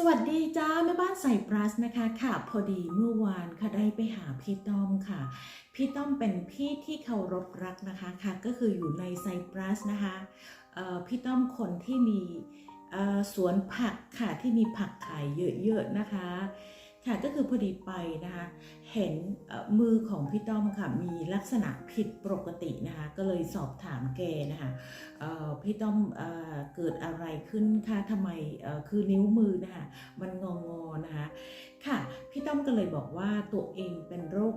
สวัสดีจ้าแม่บ้านใส่ปลัสนะคะค่ะ พอดีเมื่อวานค่ะได้ไปหาพี่ต้อมค่ะ พี่ต้อมเป็นพี่ที่เคารพรักนะคะค่ะ ก็คืออยู่ในไซปรัสนะคะพี่ต้อมคนที่มีสวนผักค่ะที่มีผักขายเยอะๆนะคะ ค่ะก็คือพอดีไปนะคะ เห็นมือของพี่ต้อมค่ะมีลักษณะผิดปกตินะคะ ก็เลยสอบถามแกนะคะพี่ต้อมเอเกิดอะไรขึ้นคะทำไมคือนิ้วมือนะคะมันงองอๆนะคะค่ะพี่ต้อมก็เลยบอกว่าตัวเองเป็นโรค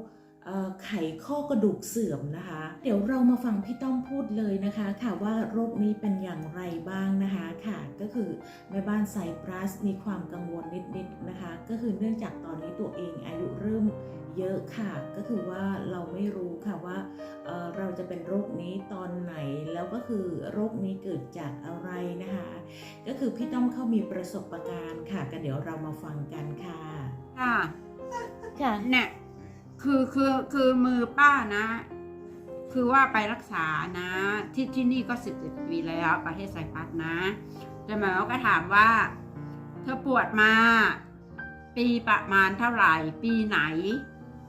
ไขข้อกระดูกเสื่อมนะคะ เดี๋ยวเรามาฟังพี่ต้อมพูดเลยนะคะ ค่ะว่าโรคนี้เป็นอย่างไรบ้างนะคะค่ะ ก็คือแม่บ้านไซปรัสมีความกังวลนิดๆนะคะ ก็คือเนื่องจากตอนนี้ตัวเองอายุเริ่มเยอะค่ะ ก็คือว่าเราไม่รู้ค่ะว่าเอ่อเราจะเป็นโรคนี้ตอนไหนแล้วก็คือโรคนี้เกิดจากอะไรนะคะ ก็คือพี่ต้อมเขามีประสบการณ์ค่ะก็เดี๋ยวเรามาฟังกันค่ะค่ะค่ะเนี่ย คือคือคือมือป้านะ คือว่าไปรักษานะ ที่ที่นี่ก็สิบสิบปีแล้วประเทศไซปัสนะแต่หมอก็ถามว่า เธอปวดมา ปีประมาณเท่าไหร่ ปีไหน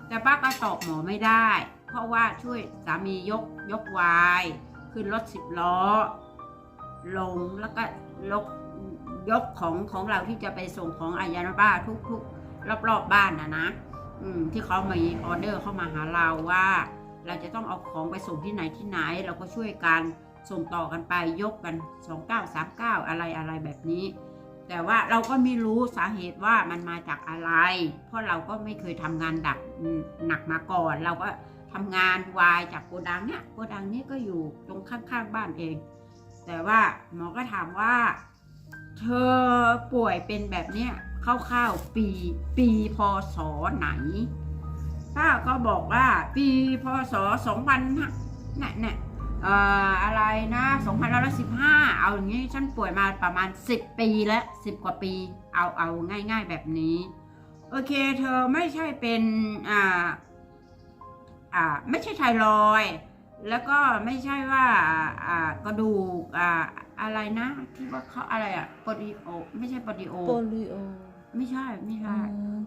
แต่ป้าก็ตอบหมอไม่ได้ เพราะว่าช่วยสามียกยกวายขึ้นรถสิบล้อ ลงแล้วก็ลกยกของของเราที่จะไปส่งของอายานาบ้าทุกทุกรอบๆบบ้านนะนะ ที่เขามีออเดอร์เข้ามาหาเราว่า เราจะต้องเอาของไปส่งที่ไหนที่ไหน เราก็ช่วยกันส่งต่อกันไปยกกัน 2939 อะไรอะไรแบบนี้ แต่ว่าเราก็ไม่รู้สาเหตุว่ามันมาจากอะไร เพราะเราก็ไม่เคยทำงานดักหนักมาก่อน เราก็ทำงานวายจากโกดังเนี่ยโกดังนี้ก็อยู่ตรงข้างๆบ้านเอง แต่ว่าหมอก็ถามว่า เธอป่วยเป็นแบบเนี้ยคร่าวๆปี ปีพศไหน ป้าก็บอกว่าปีพศ2000เนี่ยเนี่ยเอ่ออะไรนะ2515เอาอย่างนี้ฉันป่วยมาประมาณ10ปีแล้ว10กว่าปี เอาเอาง่าย ๆแบบนี้ โอเค เธอไม่ใช่เป็น อ่า อ่า ไม่ใช่ไทรอยด์ แล้วก็ไม่ใช่ว่าอ่ากระดูกอ่าอะไรนะ ที่ว่าเขาอะไรอะปอดิโอ ไม่ใช่ปอดิโอ โปลิโอ ไม่ใช่ไม่ใช่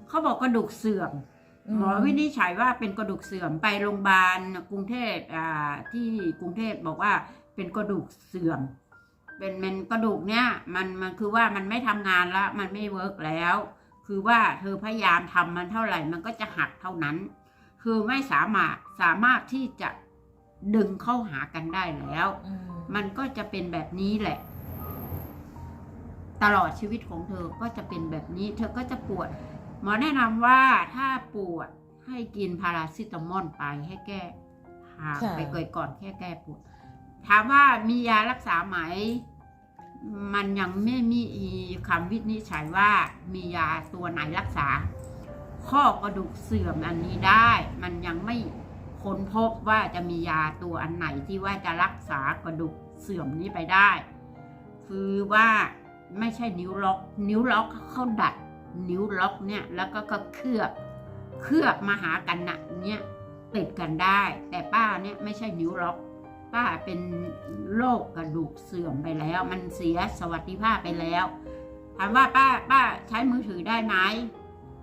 เขาบอกกระดูกเสื่อม หมอวินิจฉัยว่าเป็นกระดูกเสื่อมไปโรงพยาบาลกรุงเทพอ่าที่กรุงเทพบอกว่าเป็นกระดูกเสื่อม เป็นมันกระดูกเนี้ยมันมันคือว่ามันไม่ทำงานแล้วมันไม่เวิร์กแล้ว คือว่าเธอพยายามทำมันเท่าไหร่มันก็จะหักเท่านั้น คือไม่สามารถสามารถที่จะ ดึงเข้าหากันได้แล้ว มันก็จะเป็นแบบนี้แหละ ตลอดชีวิตของเธอก็จะเป็นแบบนี้ เธอก็จะปวด หมอแนะนำว่าถ้าปวดให้กินพาราซิตามอลไปให้แก้หาค่ะไปเกยก่อนแค่แก้ปวด ถามว่ามียารักษาไหม มันยังไม่มีคำวินิจฉัยว่ามียาตัวไหนรักษา ข้อกระดูกเสื่อมอันนี้ได้ มันยังไม่ ค้นพบว่าจะมียาตัวอันไหนที่ว่าจะรักษากระดูกเสื่อมนี้ไปได้ คือว่าไม่ใช่นิ้วล็อก นิ้วล็อกเขาดัด นิ้วล็อกเนี่ยแล้วก็ก็เคลือบเคลือบมาหากันนะเนี่ยติดกันได้ แต่ป้าเนี่ยไม่ใช่นิ้วล็อก ป้าเป็นโรคกระดูกเสื่อมไปแล้ว มันเสียสวัสดิภาพไปแล้วถามว่าป้าป้าใช้มือถือได้ไหม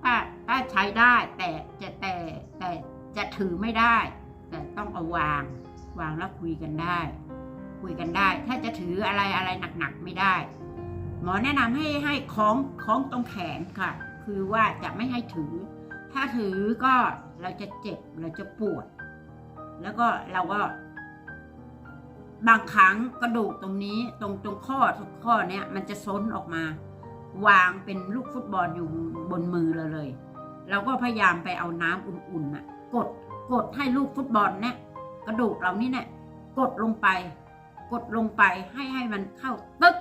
ป้าป้าใช้ได้แต่จะแต่แต่ จะถือไม่ได้แต่ต้องเอาวาง วางแล้วคุยกันได้ คุยกันได้ ถ้าจะถืออะไรอะไรหนักๆไม่ได้ หมอแนะนำให้ให้คล้องคล้องตรงแขนค่ะ คือว่าจะไม่ให้ถือ ถ้าถือก็เราจะเจ็บเราจะปวด แล้วก็เราก็บางครั้งกระดูกตรงนี้ตรงตรงข้อทุกข้อเนี้ยมันจะซ้นออกมา วางเป็นลูกฟุตบอลอยู่บนมือเราเลย เราก็พยายามไปเอาน้ำอุ่นๆน่ะ กดกดให้ลูกฟุตบอลเนี่ยกระดูกเรานี่เนี่ยกดลงไป กดลงไปให้ให้มันเข้าตึ๊ก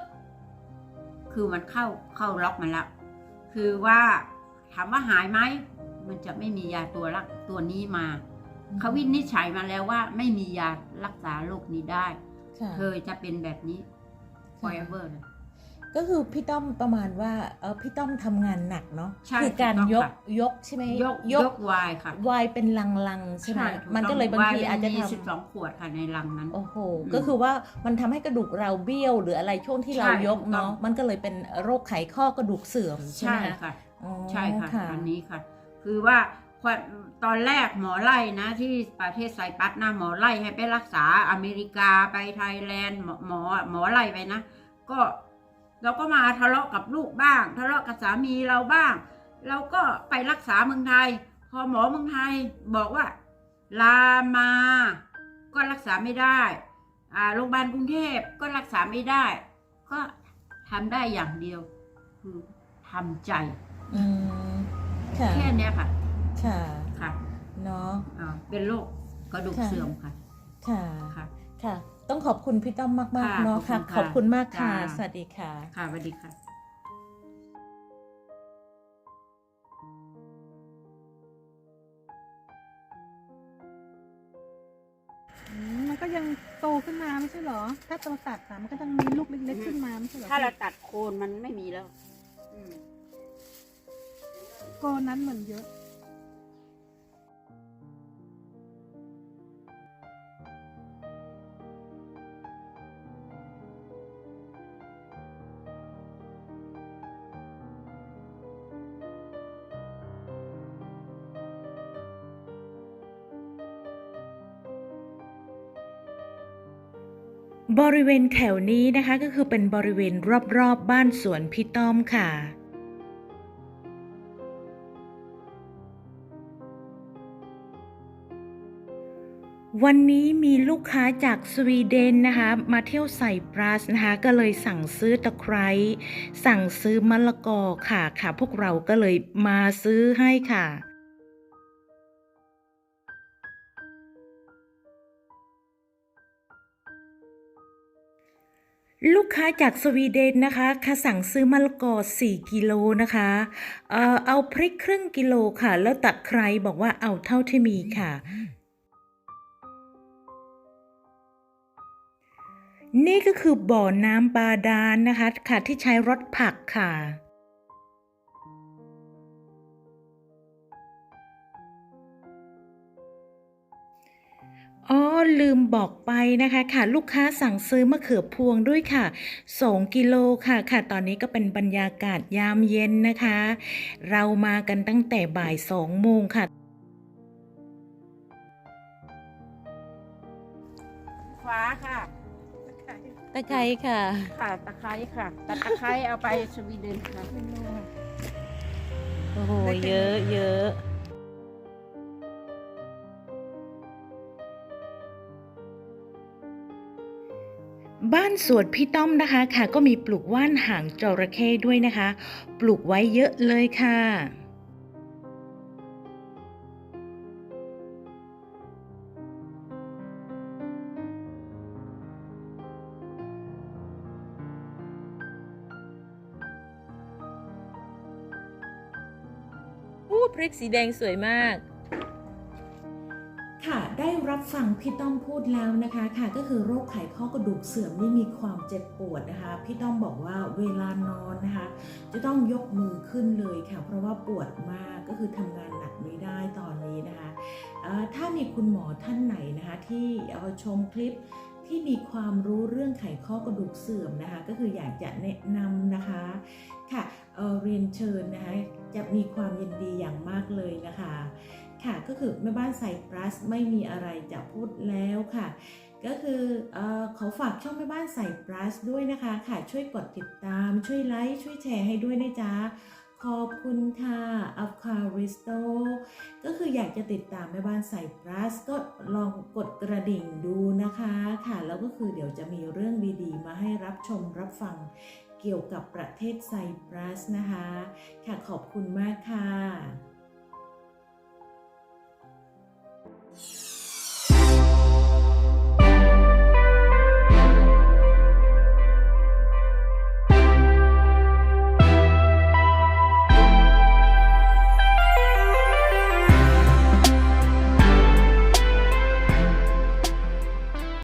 คือมันเข้าเข้าล็อกมันแล้วคือว่าถามว่าหายไหมมันจะไม่มียาตัวรักตัวนี้มาเขาวินิจฉัยมาแล้วว่าไม่มียารักษาโรคนี้ได้ค่ะเธอจะเป็นแบบนี้ forever เลย ก็คือพี่ต้อมประมาณว่าเออพี่ต้อมทำงานหนักเนาะใช่คือการถูกต้องยกค่ะ ยกใช่ไหมยกยกวายค่ะวายเป็นลังๆใช่ไหมถูมันต้ก็เลยบางทีวอาจจะมีทสิบสองขวดค่ะในลังนั้นำโอ้โห อืมก็คือว่ามันทำให้กระดูกเราเบี้ยว หรืออะไรช่วงที่ใช่เรายกถูกต้องเนาะมันก็เลยเป็นโรคไขข้อกระดูกเสื่อมใช่ไหใช่มคะค่ะ อ๋อใช่ค่ะอันนี้ค่ะ คือว่าความตอนแรกหมอไล่นะ ที่ประเทศไซปัสนะหมอไล่ให้ไปรักษาอเมริกาไปไทยแลนด์หมอหมอหมอไล่ไปนะ ก็ เราก็มาทะเลาะกับลูกบ้าง ทะเลาะกับสามีเราบ้าง เราก็ไปรักษาเมืองไทย พอหมอเมืองไทยบอกว่า ลามา ก็รักษาไม่ได้อ่าโรงพยาบาลกรุงเทพก็รักษาไม่ได้ ก็ทำได้อย่างเดียว คือทำใจอืมค่ะแค่เนี้ยค่ะ ค่ะค่ะเนาะ อ่าเป็นโรคกระดูกค่ะ เสื่อมค่ะค่ะ ค่ะ ค่ะ ต้องขอบคุณพี่ต้อมมากค่ะๆเนาะค่ะขขออบบคุคุณณมากค่ะค่ะ สวัสดีค่ะ ค่ะสวัสดีค่ะอืมมันก็ยังโตขึ้นมาไม่ใช่เหรอ ถ้าเราตัดอะมันก็ต้องมีลูกเล็กๆขึ้นมาไม่ใช่เหรอถ้าเราตัดโคนมันไม่มีแล้วอืมโกนนั้นเหมือนเยอะ บริเวณแถวนี้นะคะก็คือเป็นบริเวณรอบๆบบ้านสวนพี่ต้อมค่ะ วันนี้มีลูกค้าจากสวีเดนนะคะ มาเที่ยวไซปรัสนะคะก็เลยสั่งซื้อตะไคร้สั่งซื้อมะละกอค่ะค่ะ พวกเราก็เลยมาซื้อให้ค่ะ ลูกค้าจากสวีเดนนะคะค่ะสั่งซื้อมะละกอ4กิโลนะคะเอ่อเอาพริกครึ่งกิโลค่ะ แล้วตะใครบอกว่าเอาเท่าที่มีค่ะ นี่ก็คือบ่อน้ำบาดาลนะคะค่ะที่ใช้รถผักค่ะ อ๋อลืมบอกไปนะคะค่ะ ลูกค้าสั่งซื้อมะเขือพวงด้วยค่ะ 2 กิโลค่ะค่ะ ตอนนี้ก็เป็นบรรยากาศยามเย็นนะคะ เรามากันตั้งแต่บ่าย2โมงค่ะขวาค่ะ ตะไคร้ค่ะ ค่ะตะไคร้ค่ะตัดตะไคร้เอาไปสวีเดนค่ะ โอ้โห เยอะเยอะ บ้านสวนพี่ต้อมนะคะค่ะ ก็มีปลูกว่านหางจระเข้ด้วยนะคะ ปลูกไว้เยอะเลยค่ะอู้พริกสีแดงสวยมาก รับฟังพี่ต้อมพูดแล้วนะคะค่ะก็คือโรคไขข้อกระดูกเสื่อมนี่มีความเจ็บปวดนะคะ พี่ต้อมบอกว่าเวลานอนนะคะ จะต้องยกมือขึ้นเลยค่ะเพราะว่าปวดมากก็คือทำงานหนักไม่ได้ตอนนี้นะคะถ้ามีคุณหมอท่านไหนนะคะ ที่เอาชมคลิปที่มีความรู้เรื่องไขข้อกระดูกเสื่อมนะคะ ก็คืออยากจะแนะนำนะคะค่ะเเรียนเชิญนะคะจะมีความยินดีอย่างมากเลยนะคะ ค่ะก็คือแม่บ้านไซปรัสไม่มีอะไรจะพูดแล้วค่ะ ก็คือเออขอฝากช่องแม่บ้านไซปรัสด้วยนะคะค่ะช่วยกดติดตามช่วยไลค์ช่วยแชร์ให้ด้วยนะจ๊ะขอบคุณค่ะอัฟคาริสโตก็คืออยากจะติดตามแม่บ้านไซปรัสก็ลองกดกระดิ่งดูนะคะค่ะแล้วก็คือเดี๋ยวจะมีเรื่องดีๆ มาให้รับชมรับฟังเกี่ยวกับประเทศไซปรัสนะคะ ค่ะขอบคุณมากค่ะ